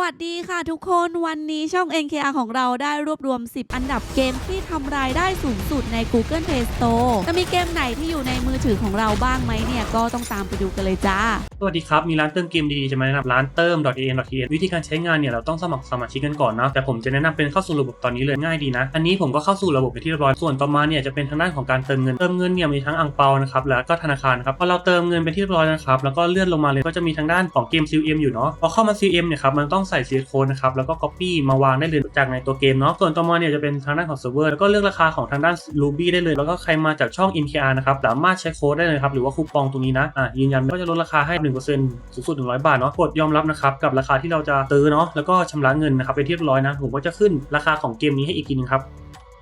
วัสดีค่ะทุกคนวันนี้ช่อง NKR ของเราได้รวบรวม 10 อันดับเกมที่ทำรายได้สูงสุดใน Google Play Store จะมีเกมไหนที่อยู่ในมือถือของเราบ้างไหมเนี่ยก็ต้องตามไปดูกันเลยจ้า สวัสดีครับ มีร้านเติมเกมดีๆจะมาแนะนำร้านเติม .an.th วิธีการใช้งานเนี่ยเราต้องสมัครสมาชิกกันก่อนนะแต่ผมจะแนะนำเป็นเข้าสู่ระบบตอนนี้เลยง่ายดีนะ อันนี้ผมก็เข้าสู่ระบบไปที่เรียบร้อยส่วนต่อมาเนี่ยจะเป็นทางด้านของการเติมเงินเติมเงินเนี่ยมีทั้งอังเปานะครับแล้วก็ธนาคารครับพอเราเติมเงินไปที่เรียบร้อยนะครับแล้วก็เลื่อนลงมาเลยก็จะมีทางด้านของเกม CM อยู่เนาะพอเข้ามา CM เนี่ยครับมันต้องใส่ซีโค้ดนะครับแล้วก็ Copy มาวางได้เลยจากในตัวเกมเนาะส่วนต่อมาเนี่ยจะเป็นทางด้านของเซิร์ฟเวอร์แล้วก็เลือกราคาของทางด้าน Ruby ได้เลย แล้วก็ใครมาจากช่อง MKR นะครับสามารถใช้โค้ดได้เลยครับหรือว่าคูปองตรงนี้นะอะยืนยันว่าจะลดราคาให้ 1%สูงสุด 100 บาทเนาะกดยอมรับนะครับกับราคาที่เราจะซื้อเนาะแล้วก็ชำระเงินนะครับไปเรียบร้อยนะผมก็จะขึ้นราคาของเกมนี้ให้อีกทีนึงครับ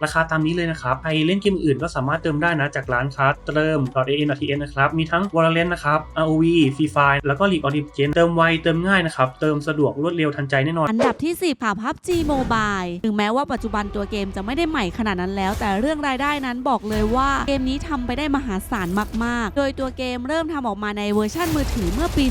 ราคาตามนี้เลยนะครับใครเล่นเกมอื่นก็สามารถเติมได้นะจากร้านค้าเติม .an.th นะครับ มีทั้ง Valorant นะครับ ROV Free Fire แล้วก็ League of Legends เติมไว เติมง่ายนะครับ เติมสะดวกรวดเร็วทันใจแน่นอน อันดับที่ 10ค่ะ PUBG Mobile ถึงแม้ว่าปัจจุบันตัวเกมจะไม่ได้ใหม่ขนาดนั้นแล้ว แต่เรื่องรายได้นั้นบอกเลยว่าเกมนี้ทำไปได้มหาศาลมาก ๆ โดยตัวเกมเริ่มทำออกมาในเวอร์ชันมือถือเมื่อปี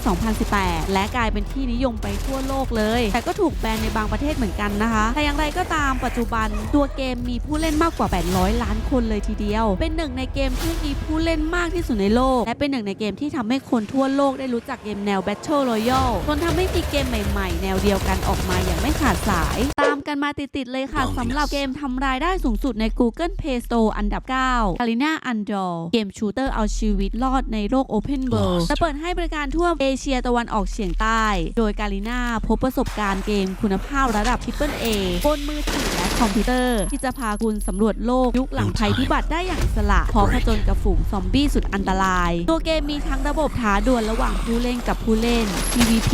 2018 และกลายเป็นที่นิยมไปทั่วโลกเลย แต่ก็ถูกแบนในบางประเทศเหมือนกันนะคะ แต่อย่างไรก็ตามปัจจุบันตัวเกมมีผู้เล่นมากกว่า 800 ล้านคนเลยทีเดียว เป็นหนึ่งในเกมที่มีผู้เล่นมากที่สุดในโลก และเป็นหนึ่งในเกมที่ทำให้คนทั่วโลกได้รู้จักเกมแนว Battle Royale จนทำให้มีเกมใหม่ๆ แนวเดียวกันออกมาอย่างไม่ขาดสาย ตามกันมาติดๆเลยค่ะสำหรับเกมทำรายได้สูงสุดใน Google Play Store อันดับ9 g a l i n a u n d o r เกมชูเตอร์เอาชีวิตรอดในโลก Open World จะเปิดให้บริการทั่วเอเชียตะวันออกเฉียงใต้ โดย g a l i n a พบประสบการณ์เกมคุณภาพระดับ Triple A บนมือถือและคอมพิวเตอร์ ที่จะพาคุณสำรวจโลกยุคหลังภัยพิบัติได้อย่างอิสละพร้อมผจญกับฝูงซอมบี้สุดอันตราย ตัวเกมมีทั้งระบบท้าดวลระหว่างผู้เล่นกับผู้เล่น PVP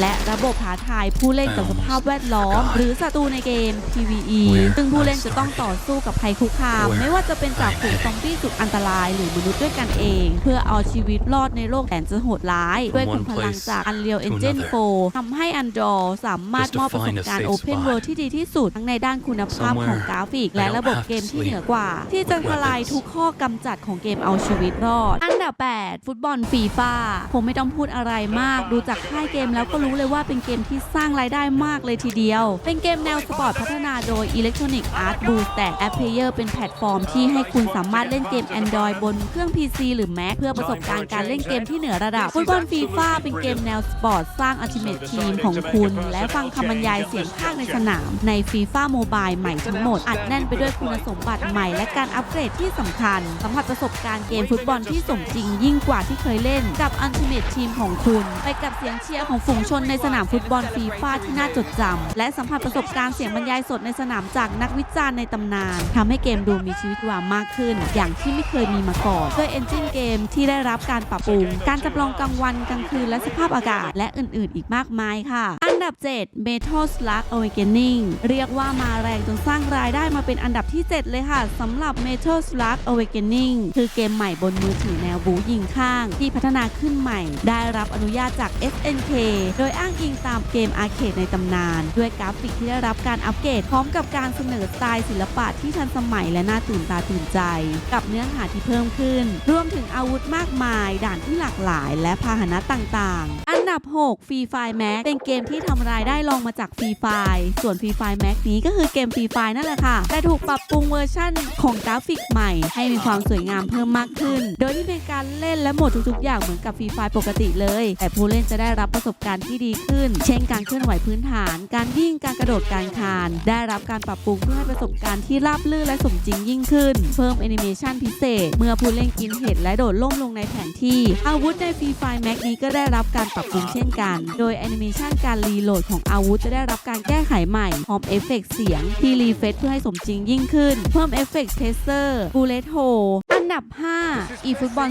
และระบบท้าทายผู้เล่นกับสภาพแวดล้อม หรือศัตรูในเกม PVE ซึ่งผู้เล่นจะต้องต่อสู้กับภัยคุกคาม ไม่ว่าจะเป็นจากฝูงซอมบี้สุดอันตราย หรือมนุษย์ด้วยกันเอง เพื่อเอาชีวิตรอดในโลกแสนจะโหดร้าย ด้วยขุนพลังจาก Unreal Engine 4ทำให้ Andor สามารถมอบประสบการณ์ Open World ที่ดีที่สุดทั้งในด้านคุณภาพของกราฟิกและระบบเกมที่เหนือกว่า ที่จะทลายทุกข้อกำจัดของเกมเอาชีวิตรอด อันดับ 8 ฟุตบอลฟีฟ่าผมไม่ต้องพูดอะไรมาก ดูจากค่ายเกมแล้วก็รู้เลยว่าเป็นเกมที่สร้างรายได้มากเลยทีเดียว เป็นเกมแนวสปอร์ตพัฒนาโดย Electronic Arts Boost แต่ App Player เป็นแพลตฟอร์มที่ให้คุณสามารถเล่นเกม Android บนเครื่อง PC หรือ Mac เพื่อประสบการณ์การเล่นเกมที่เหนือระดับฟุตบอลฟีฟ่าเป็นเกมแนวสปอร์ตสร้าง Ultimate Team ของคุณ และฟังคำบรรยายเสียงภาคในสนามในฟีฟ่าโมบายใหม่ทั้งหมดอัดแน่นไปด้วยวยคุณสมบัติใหม่และการอัปเกรดที่สำคัญ สัมผัสประสบการณ์เกมฟุตบอลที่สมจริงยิ่งกว่าที่เคยเล่นกับ Ultimate Team ของคุณ ไปกับเสียงเชียร์ของฝูงชนในสนามฟุตบอลฟีฟ่าที่น่าจดจำและสัมผัสประสบการณ์เสียงบรรยายสดในสนามจากนักวิจารณ์ในตำนานทำให้เกมดูมีชีวิตชีวามากขึ้น อย่างที่ไม่เคยมีมาก่อนด้วยเอนจินเกมที่ได้รับการปรับปรุง การจำลองกลางวันกลางคืนและสภาพอากาศ และอื่นๆ อีกมากมายค่ะ อันดับ 7 Metal Slug Awakening เรียกว่ามาแรงจนสร้างรายได้มาเป็นอันดับที่ 7 เลยค่ะสำหรับ Metal Slug Awakening คือเกมใหม่บนมือถือแนวบูยิงข้าง ที่พัฒนาขึ้นใหม่ ได้รับอนุญาตจาก SNK โดยอ้างอิงตามเกมอาร์เคดในตำนาน ด้วยกราฟิกที่ได้รับการอัปเกรดพร้อมกับการเสนอสไตล์ศิลปะที่ทันสมัยและน่าตื่นตาตื่นใจ กับเนื้อหาที่เพิ่มขึ้น รวมถึงอาวุธมากมาย ด่านที่หลากหลาย และพาหนะต่างๆ นดับ 6 Free Fire Max เป็นเกมที่ทำรายได้รองมาจาก Free Fire ส่วน Free Fire Max นี้ก็คือเกม Free Fire นั่นแหละค่ะ แต่ถูกปรับปรุงเวอร์ชั่นของกราฟิกใหม่ ให้มีความสวยงามเพิ่มมากขึ้น โดยที่เป็นการเล่นและโหมดทุกๆอย่างเหมือนกับ Free Fire ปกติเลย แต่ผู้เล่นจะได้รับประสบการณ์ที่ดีขึ้น เช่นการเคลื่อนไหวพื้นฐาน การวิ่ง การกระโดด การคาน ได้รับการปรับปรุงเพื่อให้ประสบการณ์ที่ราบรื่นและสมจริงยิ่งขึ้น เพิ่มแอนิเมชันพิเศษ เมื่อผู้เล่นกินเห็ดและโดดล่มลงในแผนที่ อาวุธใน Free Fire Max นี้ก็ได้รับการปรับปรุงเช่นกัน โดยแอนิเมชันการรีโหลดของอาวุธจะได้รับการแก้ไขใหม่พร้อมเอฟเฟกต์เสียง ที่รีเฟซเพื่อให้สมจริงยิ่งขึ้น เพิ่มเอฟเฟกต์เทสเซอร์บูเลตโฮอันดับ5 e ฟุตบอล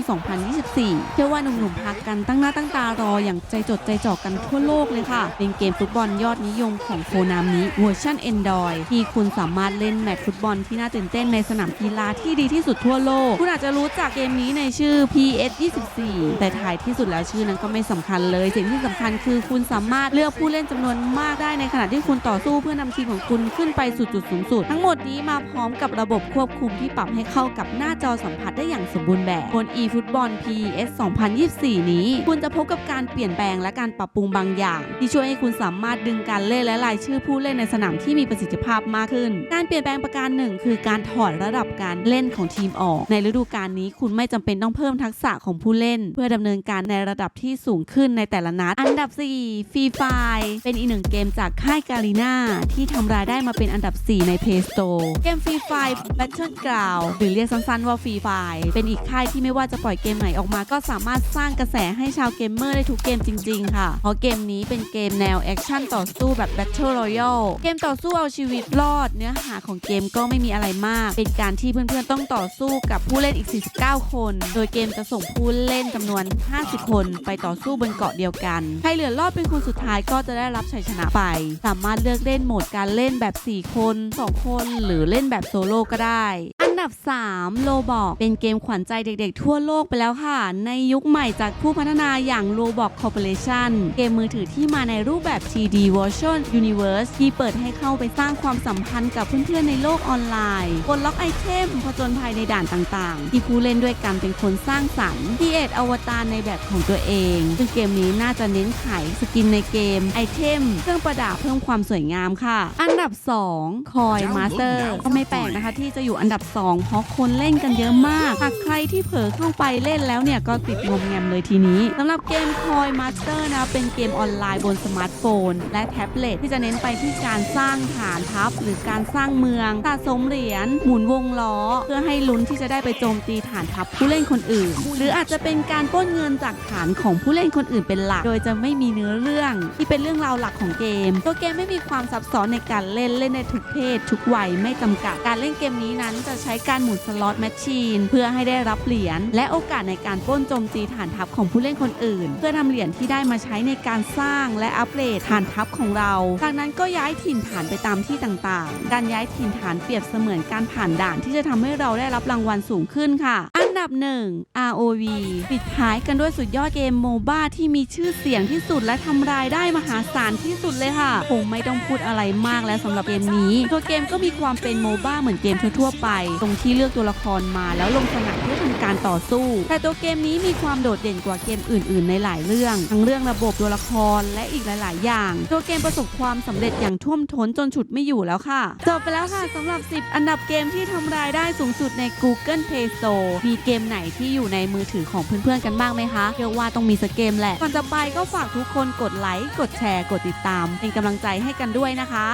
2024 เชื่อว่าหนุ่มๆพักกันตั้งหน้าตั้งตารออย่างใจจดใจจ่อกันทั่วโลกเลยค่ะ เป็นเกมฟุตบอลยอดนิยมของโคนามิเวอร์ชัน Android ที่คุณสามารถเล่นแมตช์ฟุตบอลที่น่าตื่นเต้นในสนามกีฬาที่ดีที่สุดทั่วโลก คุณอาจจะรู้จักเกมนี้ในชื่อ PS 24แต่ท้ายที่สุดแล้วชื่อนั้นก็ไม่สำคัญเลยสิ่งที่สำคัญคือคุณสามารถเลือกผู้เล่นจำนวนมากได้ในขณะที่คุณต่อสู้เพื่อนำทีมของคุณขึ้นไปสู่จุดสูงสุด ทั้งหมดนี้มาพร้อมกับระบบควบคุมที่ปรับให้เข้ากับหน้าจอสัมผัสได้อย่างสมบูรณ์แบบบน eFootball PES 2024 นี้ คุณจะพบกับการเปลี่ยนแปลงและการปรับปรุงบางอย่าง ที่ช่วยให้คุณสามารถดึงการเล่นและรายชื่อผู้เล่นในสนามที่มีประสิทธิภาพมากขึ้น การเปลี่ยนแปลงประการหนึ่งคือการถอดระดับการเล่นของทีมออก ในฤดูกาลนี้คุณไม่จำเป็นต้องเพิ่มทักษะของผู้เล่น เพื่อดำเนินการในระดับที่สูงขึ้นในแต่ละนัด อันดับ4ฟรีไฟเป็นอีกหนึ่งเกมจากค่ายกาลีนาที่ทำรายได้มาเป็นอันดับ 4 ใน Play Store เกมฟรีไฟ Battleground หรือเรียกสั้นๆว่าฟรีไฟเป็นอีกค่ายที่ไม่ว่าจะปล่อยเกมไหนออกมา ก็สามารถสร้างกระแสให้ชาวเกมเมอร์ได้ทุกเกมจริง ๆ ค่ะ เพราะเกมนี้เป็นเกมแนวแอคชั่นต่อสู้แบบ Battle Royale เกมต่อสู้เอาชีวิตรอด เนื้อหาของเกมก็ไม่มีอะไรมาก เป็นการที่เพื่อนๆต้องต่อสู้กับผู้เล่นอีก 49 คน โดยเกมจะส่งผู้เล่นจำนวน 50 คน ไปต่อสู้บนเกาะเดียวกัน ใครเหลือรอดเป็นคนสุดท้ายก็จะได้รับชัยชนะไป สามารถเลือกเล่นโหมดการเล่นแบบ 4 คน 2 คน หรือเล่นแบบโซโล่ก็ได้ ดับ 3 โลบอกเป็นเกมขวัญใจเด็กๆ ทั่วโลกไปแล้วค่ะ ในยุคใหม่จากผู้พัฒนาอย่าง Roblox Corporation เกมมือถือที่มาในรูปแบบ 3D Virtual Universe ที่เปิดให้เข้าไปสร้างความสัมพันธ์กับเพื่อนๆ ในโลกออนไลน์กดล็อกไอเทมผจญภัยในด่านต่างๆ ที่ผู้เล่นด้วยกันเป็นคนสร้างสรรค์ที่เอทอวตารในแบบของตัวเองซึ่งเกมนี้น่าจะเน้นขายสกินใน게มไอเทม เครื่องประดับเพิ่มความสวยงามค่ะ อันดับ 2 คอยมาสเตอร์ก็ไม่แปลกนะคะที่จะอยู่อันดับ 2เพราะคนเล่นกันเยอะมาก หากใครที่เผลอเข้าไปเล่นแล้วเนี่ยก็ติดงมแงมเลยทีนี้สำหรับเกมคอยมาสเตอร์นะเป็นเกมออนไลน์บนสมาร์ทโฟน และแท็บเล็ตที่จะเน้นไปที่การสร้างฐานทัพ หรือการสร้างเมืองสะสมเหรียญหมุนวงล้อ เพื่อให้ลุ้นที่จะได้ไปโจมตีฐานทัพผู้เล่นคนอื่น หรืออาจจะเป็นการป้นเงินจากฐานของผู้เล่นคนอื่นเป็นหลัก โดยจะไม่มีเนื้อเรื่อง ที่เป็นเรื่องราวหลักของเกม ตัวเกมไม่มีความซับซ้อนในการเล่นเล่นในทุกเพศทุกวัยไม่จำกัดการเล่นเกมนี้นั้นจะใช้การหมุนสล็อตแมชชีน เพื่อให้ได้รับเหรียญและโอกาสในการป้นโจมตีฐานทัพของผู้เล่นคนอื่น เพื่อทำเหรียญที่ได้มาใช้ในการสร้างและอัปเกรดฐานทัพของเรา จากนั้นก็ย้ายถิ่นฐานไปตามที่ต่างๆ การย้ายถิ่นฐานเปรียบเสมือนการผ่านด่านที่จะทำให้เราได้รับรางวัลสูงขึ้นค่ะ นดับ 1 ROV ปิดท้ายกันด้วยสุดยอดเกมโมบ้าที่มีชื่อเสียงที่สุดและทำรายได้มหาศาลที่สุดเลยค่ะ คงไม่ต้องพูดอะไรมากแล้วสำหรับเกมนี้ ตัวเกมก็มีความเป็นโมบ้าเหมือนเกมทั่วๆไป ตรงที่เลือกตัวละครมาแล้วลงสนามเพื่อทำการต่อสู้ แต่ตัวเกมนี้มีความโดดเด่นกว่าเกมอื่น ๆ ในหลายเรื่อง ทั้งเรื่องระบบตัวละครและอีกหลาย ๆ อย่าง ตัวเกมประสบความสำเร็จอย่างท่วมท้นจนฉุดไม่อยู่แล้วค่ะจบไปแล้วค่ะสำหรับ 10 อันดับเกมที่ทำรายได้สูงสุดใน Google Play Store มีเกมไหนที่อยู่ในมือถือของเพื่อนๆกันบ้างไหมคะเชื่อว่าต้องมีสักเกมแหละก่อนจะไปก็ฝากทุกคนกดไลค์กดแชร์กดติดตาม เป็นกำลังใจให้กันด้วยนะคะ